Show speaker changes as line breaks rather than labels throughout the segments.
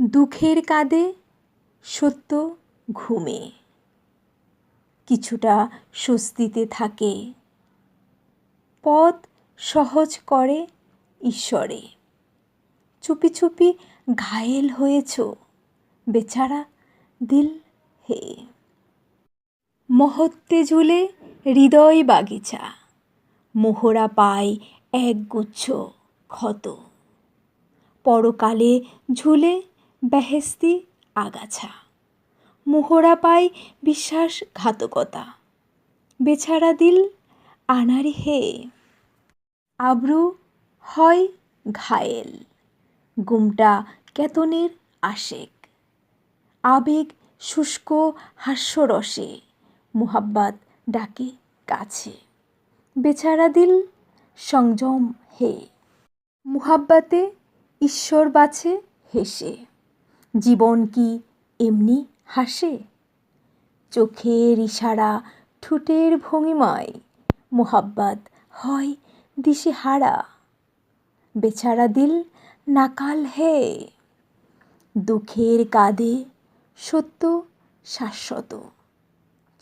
দুঃখের কাঁধে সত্য ঘুমে। কিছুটা স্বস্তিতে থাকে। পথ সহজ করে ঈশ্বরে। চুপি চুপি ঘায়েল হয়েছ, বেচারা দিল হে। মহত্বে ঝুলে হৃদয় বাগিচা, মোহরা পায় একগুচ্ছ ক্ষত। পরকালে ঝুলে বেহেস্তি আগাছা। মোহরা পায় বিশ্বাসঘাতকতা। বেচারা দিল আনারি হে। আব্রু হয় ঘায়েল। গুমটা কেতনের আশেক। আবেগ শুষ্ক হাস্যরসে মুহাব্বাত ডাকে কাছে। বেচারা দিল সংযম হে। মুহাব্বাতে ঈশ্বর বাছে হেসে। জীবন কি এমনি হাসে? চোখের ইশারা ঠোঁটের ভঙ্গিমায়, মোহাব্বাত হয় দিশেহারা। বেচারা দিল নাকাল হে। দুঃখের কাঁধে সত্য শাশ্বত।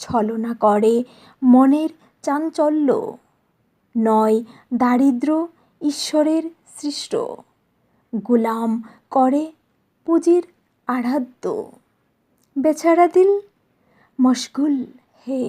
ছলনা করে মনের চাঞ্চল্য। নয়, দারিদ্র ঈশ্বরের সৃষ্ট। গোলাম করে পুঁজির আরাধ্য। বেচারা দিল মশগুল হে